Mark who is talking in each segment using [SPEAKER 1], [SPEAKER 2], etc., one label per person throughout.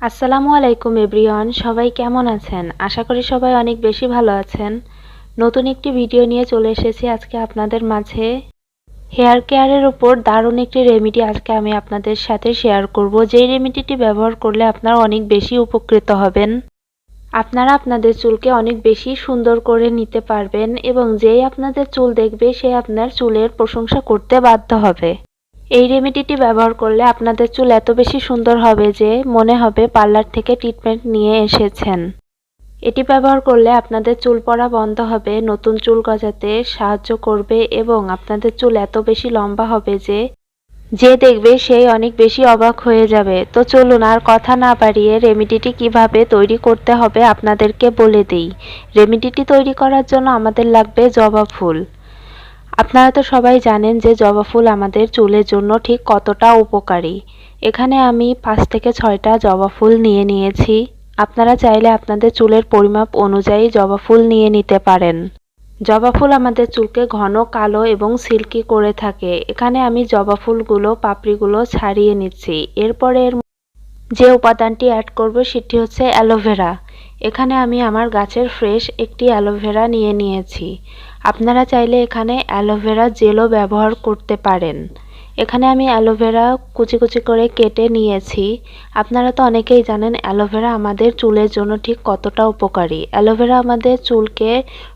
[SPEAKER 1] আসসালামু আলাইকুম এভরিওয়ান, সবাই কেমন আছেন? আশা করি সবাই অনেক বেশি ভালো আছেন। নতুন একটি ভিডিও নিয়ে চলে এসেছি আজকে আপনাদের মাঝে। হেয়ার কেয়ারের উপর দারুণ একটি রেমেডি আজকে আমি আপনাদের সাথে শেয়ার করব। যেই রেমেডিটি ব্যবহার করলে আপনারা অনেক বেশি উপকৃত হবেন। আপনারা আপনাদের চুলকে অনেক বেশি সুন্দর করে নিতে পারবেন এবং যেই আপনাদের চুল দেখবে, সে আপনার চুলের প্রশংসা করতে বাধ্য হবে। এই রেমেডিটি ব্যবহার করলে আপনাদের চুল এত বেশি সুন্দর হবে যে মনে হবে পার্লার থেকে ট্রিটমেন্ট নিয়ে এসেছেন। এটি ব্যবহার করলে আপনাদের চুল পড়া বন্ধ হবে, নতুন চুল গজাতে সাহায্য করবে এবং আপনাদের চুল এত বেশি লম্বা হবে যে যে দেখবে সেই অনেক বেশি অবাক হয়ে যাবে। তো চলুন আর কথা না বাড়িয়ে রেমেডিটি কীভাবে তৈরি করতে হবে আপনাদেরকে বলে দিই। রেমেডিটি তৈরি করার জন্য আমাদের লাগবে জবা ফুল। আপনারা তো সবাই জানেন যে জবা ফুল আমাদের চুলের জন্য ঠিক কতটা উপকারী। এখানে আমি পাঁচ থেকে ছয়টা জবা ফুল নিয়ে নিয়েছি। আপনারা চাইলে আপনাদের চুলের পরিমাপ অনুযায়ী জবা ফুল নিয়ে নিতে পারেন। জবা ফুল আমাদের চুলকে ঘন, কালো এবং সিল্কি করে থাকে। এখানে আমি জবা ফুলগুলো, পাপড়িগুলো ছাড়িয়ে নিচ্ছি। এরপরে এর যে উপাদানটি অ্যাড করব সেটি হচ্ছে অ্যালোভেরা। এখানে আমি আমার গাছের ফ্রেশ একটি অ্যালোভেরা নিয়ে নিয়েছি। আপনারা চাইলে এখানে অ্যালোভেরা জেলও ব্যবহার করতে পারেন। এখানে আমি অ্যালোভেরা কুচি কুচি করে কেটে নিয়েছি। আপনারা তো অনেকেই জানেন অ্যালোভেরা আমাদের চুলের জন্য ঠিক কতটা উপকারী। অ্যালোভেরা আমাদের চুলকে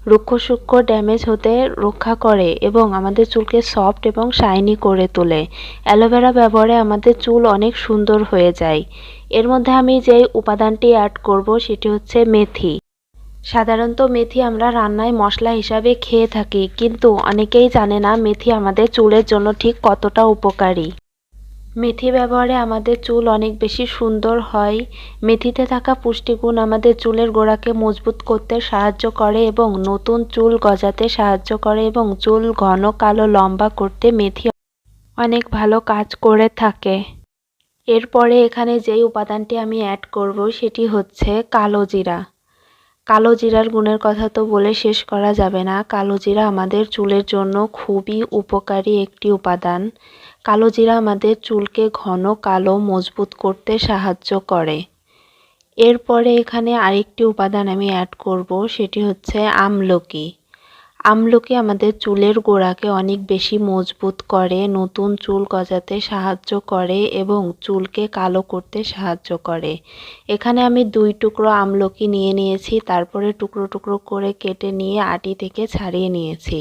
[SPEAKER 1] রুক্ষ সূক্ষ্ম ড্যামেজ হতে রক্ষা করে এবং আমাদের চুলকে সফট এবং শাইনি করে তোলে। অ্যালোভেরা ব্যবহারে আমাদের চুল অনেক সুন্দর হয়ে যায়। এর মধ্যে আমি যেই উপাদানটি অ্যাড করব সেটি হচ্ছে মেথি। সাধারণত মেথি আমরা রান্নায় মশলা হিসাবে খেয়ে থাকি, কিন্তু অনেকেই জানে না মেথি আমাদের চুলের জন্য ঠিক কতটা উপকারী। মেথি ব্যবহারে আমাদের চুল অনেক বেশি সুন্দর হয়। মেথিতে থাকা পুষ্টিগুণ আমাদের চুলের গোড়াকে মজবুত করতে সাহায্য করে এবং নতুন চুল গজাতে সাহায্য করে এবং চুল ঘন, কালো, লম্বা করতে মেথি অনেক ভালো কাজ করে থাকে। এরপরে এখানে যেই উপাদানটি আমি অ্যাড করব সেটি হচ্ছে কালো জিরা। কালো জিরার গুণের কথা তো বলে শেষ করা যাবে না। কালো জিরা আমাদের চুলের জন্য খুবই উপকারী একটি উপাদান। কালো জিরা আমাদের চুলকে ঘন, কালো, মজবুত করতে সাহায্য করে। এরপরে এখানে আরেকটি উপাদান আমি অ্যাড করব, সেটি হচ্ছে আমলকি। আমলকি আমাদের চুলের গোড়াকে অনেক বেশি মজবুত করে, নতুন চুল গজাতে সাহায্য করে এবং চুলকে কালো করতে সাহায্য করে। এখানে আমি দুই টুকরো আমলকি নিয়ে নিয়েছি, তারপরে টুকরো টুকরো করে কেটে নিয়ে আটি থেকে ছাড়িয়ে নিয়েছি।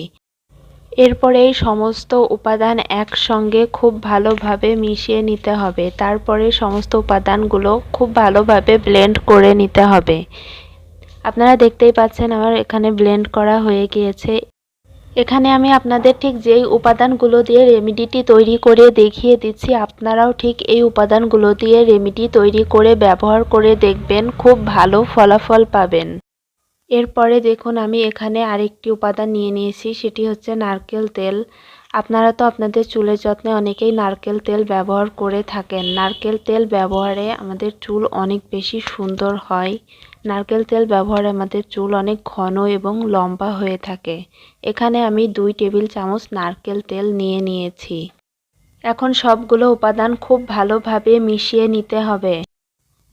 [SPEAKER 1] এরপরে এই সমস্ত উপাদান একসঙ্গে খুব ভালোভাবে মিশিয়ে নিতে হবে। তারপরে সমস্ত উপাদানগুলো খুব ভালোভাবে ব্লেন্ড করে নিতে হবে। আপনারা দেখতেই পাচ্ছেন আমার এখানে ব্লেন্ড করা হয়ে গিয়েছে। এখানে আমি আপনাদের ঠিক যেই উপাদানগুলো দিয়ে রেমিডিটি তৈরি করে দেখিয়ে দিচ্ছি, আপনারাও ঠিক এই উপাদানগুলো দিয়ে রেমিডি তৈরি করে ব্যবহার করে দেখবেন, খুব ভালো ফলাফল পাবেন। এরপরে দেখুন, আমি এখানে আরেকটি উপাদান নিয়ে নিয়েছি, সেটি হচ্ছে নারকেল তেল। আপনারা তো আপনাদের চুলের যত্নে অনেকেই নারকেল তেল ব্যবহার করে থাকেন। নারকেল তেল ব্যবহারে আমাদের চুল অনেক বেশি সুন্দর হয়। নারকেল তেল ব্যবহারে আমাদের চুল অনেক ঘন এবং লম্বা হয়ে থাকে। এখানে আমি দুই টেবিল চামচ নারকেল তেল নিয়ে নিয়েছি। এখন সবগুলো উপাদান খুব ভালোভাবে মিশিয়ে নিতে হবে।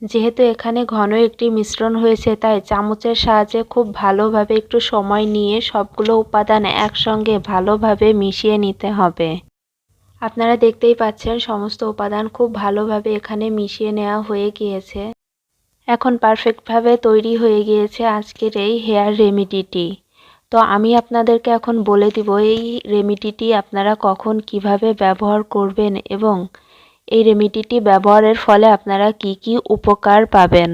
[SPEAKER 1] যেহেতু এখানে ঘন একটি মিশ্রণ হয়েছে, তাই চামচের সাহায্যে খুব ভালোভাবে একটু সময় নিয়ে সবগুলো উপাদান একসঙ্গে ভালোভাবে মিশিয়ে নিতে হবে। আপনারা দেখতেই পাচ্ছেন সমস্ত উপাদান খুব ভালোভাবে এখানে মিশিয়ে নেওয়া হয়ে গিয়েছে। এখন পারফেক্টভাবে তৈরি হয়ে গিয়েছে আজকের এই হেয়ার রেমিডিটি। তো আমি আপনাদেরকে এখন বলে দিব, এই রেমিডিটি আপনারা কখন কীভাবে ব্যবহার করবেন এবং এই রেমিডিটি ব্যবহারের ফলে আপনারা কি কি উপকার পাবেন?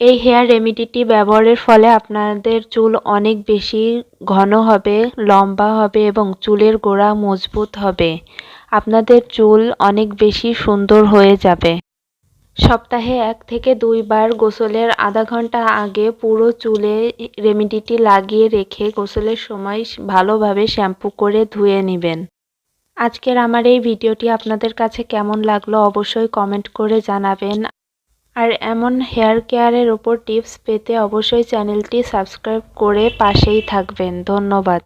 [SPEAKER 1] এই হেয়ার রেমিডিটি ব্যবহারের ফলে আপনাদের চুল অনেক বেশি ঘন হবে, লম্বা হবে এবং চুলের গোড়া মজবুত হবে। আপনাদের চুল অনেক বেশি সুন্দর হয়ে যাবে। সপ্তাহে এক থেকে দুইবার গোসলের আধা ঘণ্টা আগে পুরো চুলে রেমিডিটি লাগিয়ে রেখে গোসলের সময় ভালোভাবে শ্যাম্পু করে ধুয়ে নেবেন। আজকের আমার এই ভিডিওটি আপনাদের কাছে কেমন লাগল অবশ্যই কমেন্ট করে জানাবেন। আর এমন হেয়ার কেয়ারের ওপর টিপস পেতে অবশ্যই চ্যানেলটি সাবস্ক্রাইব করে পাশেই থাকবেন। ধন্যবাদ।